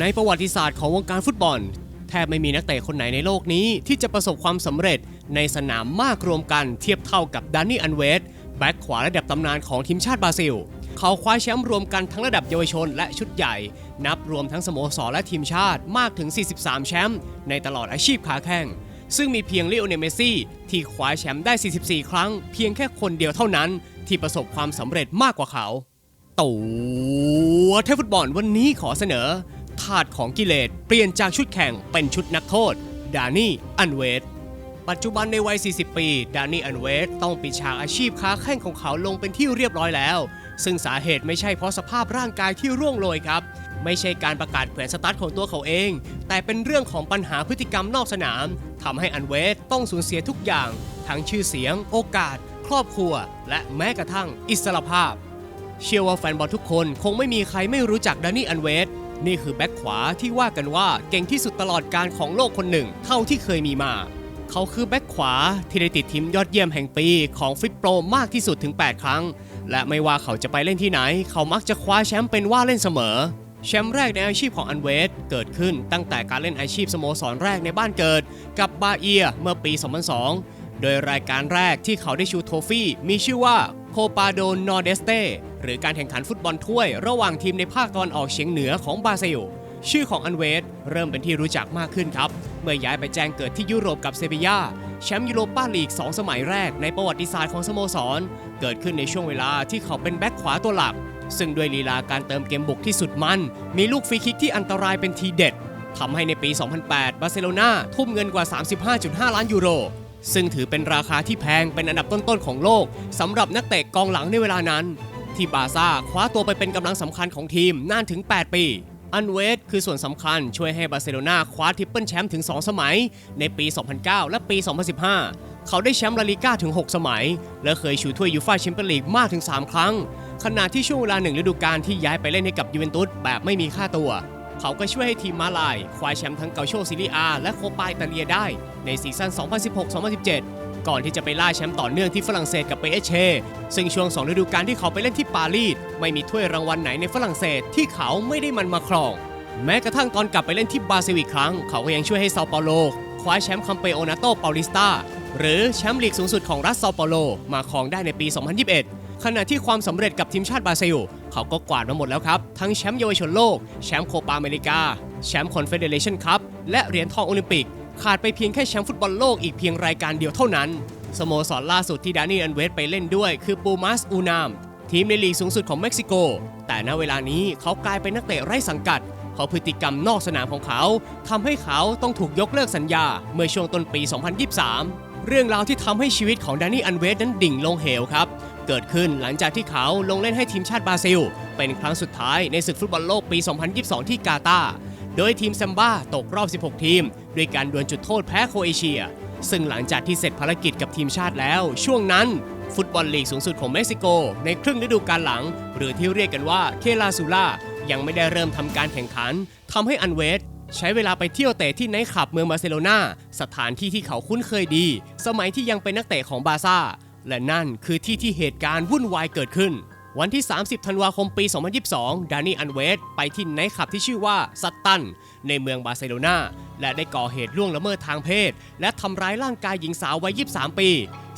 ในประวัติศาสตร์ของวงการฟุตบอล แทบไม่มีนักเตะคนไหนในโลกนี้ ที่จะประสบความสำเร็จในสนามมากรวมกันเทียบเท่ากับดานนี่อันเวสแบ็คขวาระดับตำนานของทีมชาติบราซิล เขาคว้าแชมป์รวมกันทั้งระดับเยาวชนและชุดใหญ่ นับรวมทั้งสโมสรและทีมชาติมากถึง 43 แชมป์ในตลอดอาชีพขาแข้งซึ่งมีเพียงลิโอเนลเมสซี่ที่คว้าแชมป์ได้ 44 ครั้ง เพียงแค่คนเดียวเท่านั้น ที่ประสบความสำเร็จมากกว่าเขา ตัวเทฟุตบอลวันนี้ขอเสนอ ถาดของกิเลสเปลี่ยนจากชุดแข่งเป็นชุดนักโทษ ดานี่ อันเวสปัจจุบันในวัย 40 ปี ดานี่ อันเวสต้องปิดฉากอาชีพค้าแข่งของเขาลงเป็นที่เรียบร้อยแล้ว ซึ่งสาเหตุไม่ใช่เพราะสภาพร่างกายที่ร่วงโรยครับ ไม่ใช่การประกาศแขวนสตาร์ทของตัวเขาเอง แต่เป็นเรื่องของปัญหาพฤติกรรมนอกสนามทำให้อันเวสต้องสูญเสียทุกอย่าง ทั้งชื่อเสียง โอกาส ครอบครัว และแม้กระทั่งอิสรภาพ เชื่อว่าแฟนบอลทุกคนคงไม่มีใครไม่รู้จักดานี่ อันเวส นี่คือแบ็คขวาที่ว่ากันว่าเก่งที่สุดตลอดการของโลกคนหนึ่ง เท่าที่เคยมีมา เขาคือแบ็คขวาที่ได้ติดทีมยอดเยี่ยมแห่งปีของฟิตโปรมากที่สุดถึง 8 ครั้ง และไม่ว่าเขาจะไปเล่นที่ไหน เขามักจะคว้าแชมป์เป็นว่าเล่นเสมอ แชมป์แรกในอาชีพของอันเวสเกิดขึ้นตั้งแต่การเล่นอาชีพสโมสรแรกในบ้านเกิด กับบาเอียเมื่อปี 2002 โดยรายการแรกที่เขาได้ชูโทฟี่มีชื่อว่าโคปาโดนอเดสเต หรือการแข่งขันฟุตบอลถ้วย ระหว่างทีมในภาคตะวันออกเฉียงเหนือของบราซิล ชื่อของอันเวสเริ่มเป็นที่รู้จักมากขึ้นครับ เมื่อย้ายไปแจ้งเกิดที่ยุโรปกับเซบียาแชมป์ยูโรปาลีก 2 สมัยแรกในประวัติศาสตร์ของสโมสร เกิดขึ้นในช่วงเวลาที่เขาเป็นแบ็คขวาตัวหลัก ซึ่งด้วยลีลาการเติมเกมบุกที่สุดมัน มีลูกฟรีคิกที่อันตรายเป็นทีเด็ดทำให้ในปี 2008 บาร์เซโลนาทุ่มเงินกว่า 35.5 ล้านยูโร ซึ่งถือเป็นราคาที่แพงเป็นอันดับต้นๆของโลกสำหรับนักเตะกองหลังในเวลานั้น ที่บาซ่าคว้าตัวไปเป็นกำลังสำคัญของทีมนานถึง 8 ปี อันเวสคือส่วนสำคัญช่วยให้บาร์เซโลนาคว้าทริปเปิลแชมป์ถึง 2 สมัย ในปี 2009 และปี 2015 เขาได้แชมป์ลาลิก้าถึง 6 สมัย และเคยชูถ้วยยูฟ่าแชมเปี้ยนลีกมากถึง 3 ครั้ง ขณะที่ช่วงเวลาหนึ่งฤดูกาลที่ย้ายไปเล่นให้กับยูเวนตุสแบบไม่มีค่าตัวเขาก็ช่วยให้ทีมมาลายคว้าแชมป์ทั้งเกาโชซีรีอาและโคปาอิตาเลียได้ในซีซั่น 2016-2017 ก่อนที่จะไปล่าแชมป์ต่อเนื่องที่ฝรั่งเศสกับเปเอเชซึ่งช่วง 2 ฤดูกาลที่เขาไปเล่นที่ปารีสไม่มีถ้วยรางวัลไหนในฝรั่งเศสที่เขาไม่ได้มันมาครอง แม้กระทั่งตอนกลับไปเล่นที่บราซิลอีกครั้ง เขาก็ยังช่วยให้เซาเปาโลคว้าแชมป์คัมเปโอนาโตเปาลิสตาหรือแชมป์ลีกสูงสุดของรัฐเซาเปาโลมาครองได้ในปี 2021 ขณะที่ความสำเร็จกับทีมชาติบราซิล เขาก็กวาดมาหมดแล้วครับ ทั้งแชมป์เยาวชนโลก แชมป์โคปาอเมริกา แชมป์คอนเฟเดเรชันคัพและเหรียญทองโอลิมปิก ขาดไปเพียงแค่แชมป์ฟุตบอลโลกอีกเพียงรายการเดียวเท่านั้น สโมสรล่าสุดที่ดานี่อันเวสไปเล่นด้วยคือปูมัสอูนาม ทีมในลีกสูงสุดของเม็กซิโก แต่ณเวลานี้เขากลายเป็นนักเตะไร้สังกัดเพราะพฤติกรรมนอกสนามของเขาทำให้เขาต้องถูกยกเลิกสัญญา เมื่อช่วงต้นปี 2023 เรื่องราวที่ทำให้ชีวิตของดานี่อันเวสนั้นดิ่งลงเหวครับ เกิดขึ้นหลังจากที่เขาลงเล่นให้ทีมชาติบราซิล เป็นครั้งสุดท้ายในศึกฟุตบอลโลกปี 2022 ที่กาตาร์ โดยทีมแซมบ้าตกรอบ 16 ทีม ด้วยการดวลจุดโทษแพ้โคเอเชีย ซึ่งหลังจากที่เสร็จภารกิจกับทีมชาติแล้ว ช่วงนั้น ฟุตบอลลีกสูงสุดของเม็กซิโก ในครึ่งฤดูกาลหลัง หรือที่เรียกกันว่าเคลาซูล่ายังไม่ได้เริ่มทำการแข่งขันทำให้อันเวสใช้เวลาไปเที่ยวเตะที่ไนท์คลับเมืองบาร์เซโลนาสถานที่ที่เขาคุ้นเคยดี สมัยที่ยังเป็นนักเตะของบาร์ซ่าและนั่นคือที่ที่เหตุการณ์วุ่นวายเกิดขึ้น วันที่ 30 ธันวาคมปี 2022 ดานี่ อันเวส ไปที่ไนท์คลับที่ชื่อว่าซัตตัน ในเมืองบาร์เซโลนา และได้ก่อเหตุล่วงละเมิดทางเพศ และทำร้ายร่างกายหญิงสาววัย 23 ปี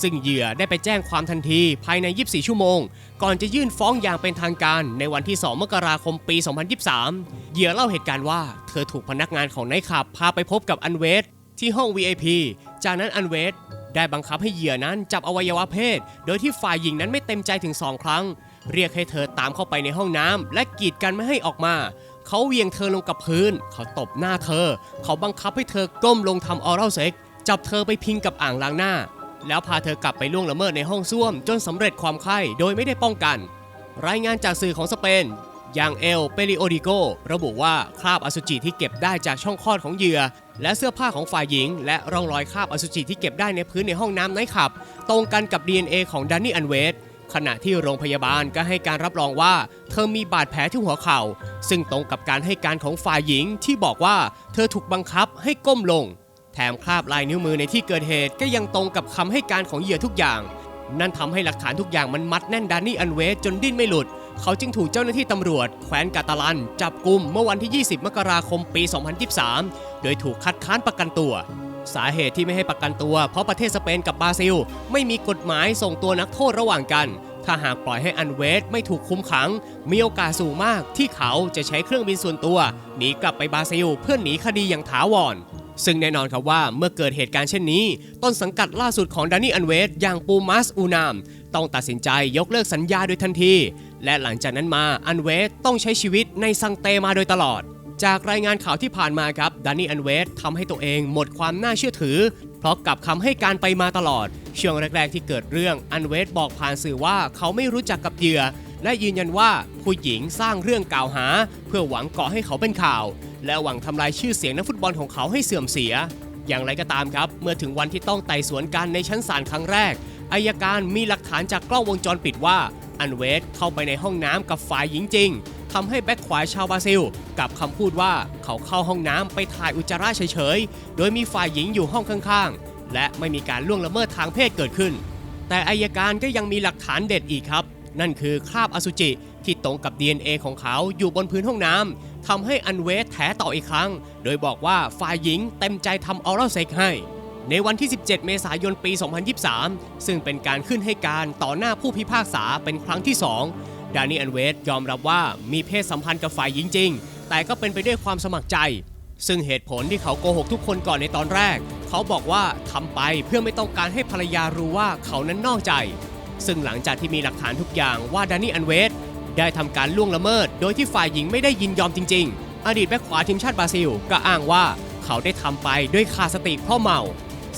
ซึ่งเหยื่อได้ไปแจ้งความทันทีภายใน 24 ชั่วโมง ก่อนจะยื่นฟ้องอย่างเป็นทางการในวันที่ 2 มกราคมปี 2023 เหยื่อเล่าเหตุการณ์ว่า เธอถูกพนักงานของไนท์คลับพาไปพบกับอันเวสที่ห้อง VIP จากนั้นอันเวสได้บังคับให้เหยื่อนั้นจับอวัยวะเพศ โดยที่ฝ่ายหญิงนั้นไม่เต็มใจถึง 2 ครั้ง เรียกให้เธอตามเข้าไปในห้องน้ำและกีดกันไม่ให้ออกมา เขาเหวียงเธอลงกับพื้น เขาตบหน้าเธอ เขาบังคับให้เธอก้มลงทำออรัลเซ็กจับเธอไปพิงกับอ่างล้างหน้า แล้วพาเธอกลับไปล่วงละเมิดในห้องส้วม จนสำเร็จความไข้โดยไม่ได้ป้องกัน รายงานจากสื่อของสเปนอย่างเอลเปริโอดิโกระบุว่าคราบอสุจิที่เก็บได้จากช่องคลอดของเหยื่อ และเสื้อผ้าของฝ่ายหญิง และร่องรอยคราบอสุจิที่เก็บได้ในพื้นในห้องน้ำไนท์คลับ ตรงกันกับ DNA ของดานนี่อันเวส ขณะที่โรงพยาบาลก็ให้การรับรองว่า เธอมีบาดแผลที่หัวเข่า ซึ่งตรงกับการให้การของฝ่ายหญิงที่บอกว่าเธอถูกบังคับให้ก้มลง แถมคราบลายนิ้วมือในที่เกิดเหตุก็ยังตรงกับคำให้การของเหยื่อทุกอย่าง นั่นทำให้หลักฐานทุกอย่างมันมัดแน่นดานนี่อันเวสจนดิ้นไม่หลุด เขาจึงถูกเจ้าหน้าที่ตำรวจแคว้นกาตาลัน จับกลุ่มเมื่อวันที่ 20 มกราคมปี 2023 โดยถูกคัดค้านประกันตัว สาเหตุที่ไม่ให้ประกันตัว เพราะประเทศสเปนกับบราซิล ไม่มีกฎหมายส่งตัวนักโทษระหว่างกัน ถ้าหากปล่อยให้อันเวสไม่ถูกคุมขัง มีโอกาสสูงมากที่เขาจะใช้เครื่องบินส่วนตัวหนีกลับไปบราซิล เพื่อหนีคดีอย่างถาวรซึ่งแน่นอนครับว่าเมื่อเกิดเหตุการณ์เช่นนี้ ต้นสังกัดล่าสุดของดานี่อันเวสอย่างปูมัสอูนาม ต้องตัดสินใจยกเลิกสัญญาโดยทันที และหลังจากนั้นมาอันเวสต้องใช้ชีวิตในซังเตมาโดยตลอด จากรายงานข่าวที่ผ่านมาครับดานนี่อันเวสทำให้ตัวเองหมดความน่าเชื่อถือ เพราะกลับคำให้การไปมาตลอด ช่วงแรก ๆ ที่เกิดเรื่องอันเวสบอกผ่านสื่อว่าเขาไม่รู้จักกับเหยื่อ และยืนยันว่าผู้หญิงสร้างเรื่องกล่าวหา เพื่อหวังก่อให้เขาเป็นข่าว และหวังทำลายชื่อเสียงนักฟุตบอลของเขาให้เสื่อมเสีย อย่างไรก็ตามครับ เมื่อถึงวันที่ต้องไต่สวนกันในชั้นศาลครั้งแรกอายการมีหลักฐานจากกล้องวงจรปิดว่าอันเวสเข้าไปในห้องน้ำกับฝ่ายหญิงจริง ทำให้แบ็คขวาชาวบราซิล กับคำพูดว่าเขาเข้าห้องน้ำไปถ่ายอุจจาระเฉยๆ โดยมีฝ่ายหญิงอยู่ห้องข้างๆ และไม่มีการล่วงละเมิดทางเพศเกิดขึ้น แต่อายการก็ยังมีหลักฐานเด็ดอีกครับ นั่นคือคราบอสุจิที่ตรงกับ DNA ของเขาอยู่บนพื้นห้องน้ำทำให้อันเวสแถต่ออีกครั้ง โดยบอกว่าฝ่ายหญิงเต็มใจทำออรัลเซ็กให้ในวันที่ 17 เมษายน ปี 2023 ซึ่งเป็นการขึ้นให้การต่อหน้าผู้พิพากษาเป็นครั้งที่ 2 ดานี่อันเวสยอมรับว่ามีเพศสัมพันธ์กับฝ่ายหญิงจริง แต่ก็เป็นไปด้วยความสมัครใจ ซึ่งเหตุผลที่เขาโกหกทุกคนก่อนในตอนแรก เขาบอกว่าทำไปเพื่อไม่ต้องการให้ภรรยารู้ว่าเขานั้นนอกใจ ซึ่งหลังจากที่มีหลักฐานทุกอย่างว่าดานี่อันเวสได้ทำการล่วงละเมิด โดยที่ฝ่ายหญิงไม่ได้ยินยอมจริง ๆ อดีตแบ็คขวาทีมชาติบราซิล ก็อ้างว่าเขาได้ทำไปด้วยขาดสติเพราะเมา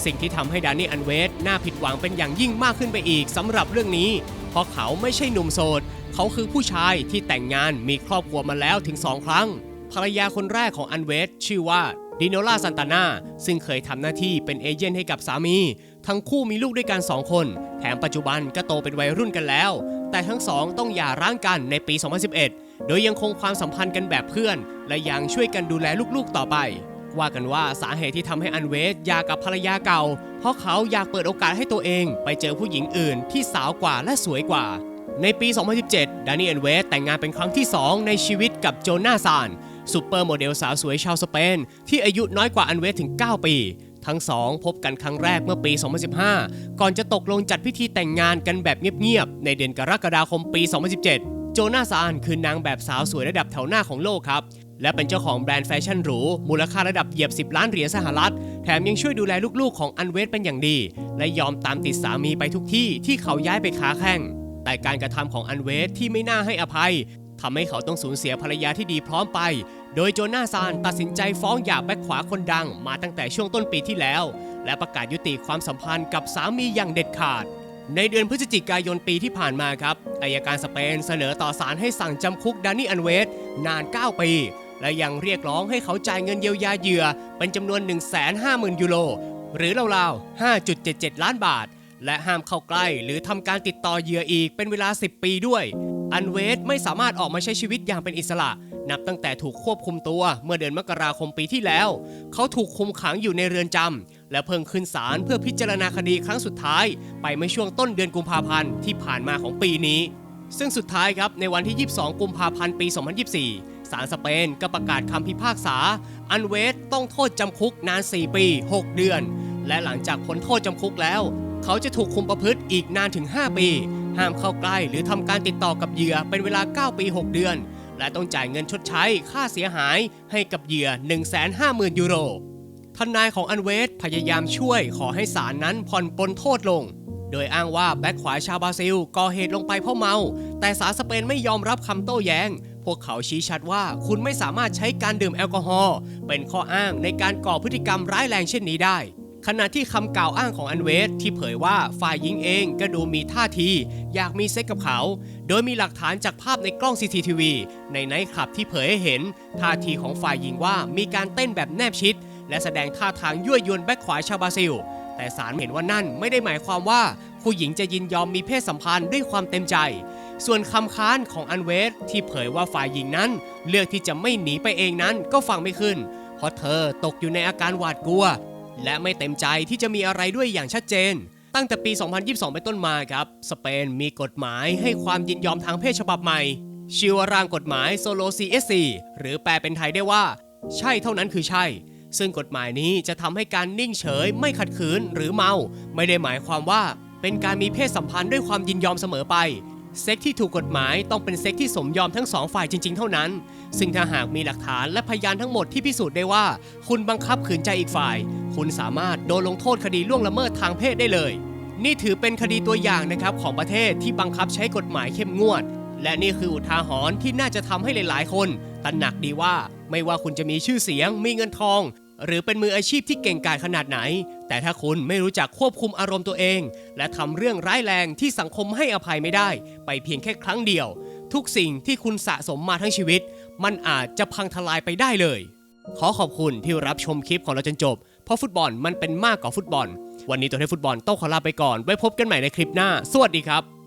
สิ่งที่ทำให้ดานี่อันเวสน่าผิดหวังเป็นอย่างยิ่งมากขึ้นไปอีกสำหรับเรื่องนี้ เพราะเขาไม่ใช่หนุ่มโสด เขาคือผู้ชายที่แต่งงานมีครอบครัวมาแล้วถึง2ครั้ง ภรรยาคนแรกของอันเวสชื่อว่าดิโนล่าซันตานาซึ่งเคยทำหน้าที่เป็นเอเจนต์ให้กับสามี ทั้งคู่มีลูกด้วยกัน2คน แถมปัจจุบันก็โตเป็นวัยรุ่นกันแล้ว แต่ทั้งสองต้องหย่าร้างกันในปี 2011 โดยยังคงความสัมพันธ์กันแบบเพื่อน และยังช่วยกันดูแลลูกๆต่อไป ว่ากันว่าสาเหตุที่ทำให้อันเวสหย่ากับภรรยาเก่า เพราะเขาอยากเปิดโอกาสให้ตัวเอง ไปเจอผู้หญิงอื่นที่สาวกว่าและสวยกว่า ในปี 2017 ดานี่อันเวสแต่งงานเป็นครั้งที่ 2 ในชีวิตกับโจนาซานซูเปอร์โมเดลสาวสวยชาวสเปน ที่อายุน้อยกว่าอันเวสถึง 9 ปี ทั้งสองพบกันครั้งแรกเมื่อปี 2015 ก่อนจะตกลงจัดพิธีแต่งงานกันแบบเงียบๆ ในเดือนกรกฎาคมปี 2017 โจนาซานคือนางแบบสาวสวยระดับแถวหน้าของโลกครับ และเป็นเจ้าของแบรนด์แฟชั่นหรู มูลค่าระดับเหยียบ 10 ล้านเหรียญสหรัฐ แถมยังช่วยดูแลลูกๆของอันเวสเป็นอย่างดี และยอมตามติดสามีไปทุกที่ที่เขาย้ายไปค้าแข่ง แต่การกระทำของอันเวสที่ไม่น่าให้อภัยทำให้เขาต้องสูญเสียภรรยาที่ดีพร้อมไป โดยโจนาซานตัดสินใจฟ้องหย่าแบ็คขวาคนดังมาตั้งแต่ช่วงต้นปีที่แล้ว และประกาศยุติความสัมพันธ์กับสามีอย่างเด็ดขาดในเดือนพฤศจิกายนปีที่ผ่านมาครับ อายการสเปนเสนอต่อศาลให้สั่งจำคุกดานี่อันเวสนาน 9 ปี และยังเรียกร้องให้เขาจ่ายเงินเยียวยาเหยื่อเป็นจำนวน 150,000 ยูโร หรือราวๆ 5.77 ล้านบาท และห้ามเข้าใกล้หรือทำการติดต่อเหยื่ออีกเป็นเวลา 10 ปีด้วย อันเวสไม่สามารถออกมาใช้ชีวิตอย่างเป็นอิสระ นับตั้งแต่ถูกควบคุมตัวเมื่อเดือนมกราคมปีที่แล้ว เขาถูกคุมขังอยู่ในเรือนจำและเพิ่งขึ้นศาลเพื่อพิจารณาคดีครั้งสุดท้าย ไปเมื่อช่วงต้นเดือนกุมภาพันธ์ที่ผ่านมาของปีนี้ซึ่งสุดท้ายครับในวันที่ 22 กุมภาพันธ์ ปี 2024 ศาลสเปนก็ประกาศคำพิพากษา อันเวสต้องโทษจำคุกนาน 4 ปี 6 เดือน และหลังจากพ้นโทษจำคุกแล้ว เขาจะถูกคุมประพฤติอีกนานถึง 5 ปี ห้ามเข้าใกล้หรือทำการติดต่อกับเหยื่อเป็นเวลา 9 ปี 6 เดือน และต้องจ่ายเงินชดใช้ค่าเสียหายให้กับเหยื่อ 150,000 ยูโรทนายของอันเวสพยายามช่วยขอให้ศาลนั้นผ่อนปลนโทษลง โดยอ้างว่าแบ็คขวาชาวบราซิลก่อเหตุลงไปเพราะเมา แต่ศาลสเปนไม่ยอมรับคำโต้แย้ง วกเขาชี้ชัดว่าคุณไม่สามารถใช้การดื่มแอลกอฮอล์เป็นข้ออ้างในการก่อพฤติกรรมร้ายแรงเช่นนี้ได้ ขณะที่คำกล่าวอ้างของอันเวสที่เผยว่าฝ่ายหญิงเองก็ดูมีท่าที อยากมีเซ็กกับเขา โดยมีหลักฐานจากภาพในกล้อง CCTV ในไนท์คลับที่เผยให้เห็น ท่าทีของฝ่ายหญิงว่ามีการเต้นแบบแนบชิด และแสดงท่าทางยั่วยวนแบ็คขวาชาวบราซิล แต่ศาลเห็นว่านั่นไม่ได้หมายความว่าผู้หญิงจะยินยอมมีเพศสัมพันธ์ด้วยความเต็มใจ ส่วนคำค้านของอันเวสที่เผยว่าฝ่ายหญิงนั้น เลือกที่จะไม่หนีไปเองนั้นก็ฟังไม่ขึ้น เพราะเธอตกอยู่ในอาการหวาดกลัว และไม่เต็มใจที่จะมีอะไรด้วยอย่างชัดเจน ตั้งแต่ปี 2022 เป็นต้นมาครับ สเปนมีกฎหมายให้ความยินยอมทางเพศฉบับใหม่ชื่อว่าร่างกฎหมายโซโล CSC หรือแปลเป็นไทยได้ว่า ใช่เท่านั้นคือใช่ ซึ่งกฎหมายนี้จะทำให้การนิ่งเฉย ไม่ขัดขืนหรือเมา ไม่ได้หมายความว่าเป็นการมีเพศสัมพันธ์ด้วยความยินยอมเสมอไป เซ็กที่ถูกกฎหมายต้องเป็นเซ็กที่สมยอมทั้งสองฝ่ายจริง ๆ เท่านั้น ซึ่งถ้าหากมีหลักฐานและพยานทั้งหมดที่พิสูจน์ได้ว่า คุณบังคับขืนใจอีกฝ่าย คุณสามารถโดนลงโทษคดีล่วงละเมิดทางเพศได้เลย นี่ถือเป็นคดีตัวอย่างนะครับของประเทศที่บังคับใช้กฎหมายเข้มงวด และนี่คืออุทาหรณ์ที่น่าจะทำให้หลาย ๆ คนตระหนักดีว่า ไม่ว่าคุณจะมีชื่อเสียง มีเงินทอง หรือเป็นมืออาชีพที่เก่งกาจขนาดไหน แต่ถ้าคุณไม่รู้จักควบคุมอารมณ์ตัวเอง และทำเรื่องร้ายแรงที่สังคมให้อภัยไม่ได้ ไปเพียงแค่ครั้งเดียว ทุกสิ่งที่คุณสะสมมาทั้งชีวิต มันอาจจะพังทลายไปได้เลย ขอขอบคุณที่รับชมคลิปของเราจนจบ เพราะฟุตบอลมันเป็นมากกว่าฟุตบอล วันนี้ตัวเทฟุตบอลต้องขอลาไปก่อน ไว้พบกันใหม่ในคลิปหน้า สวัสดีครับ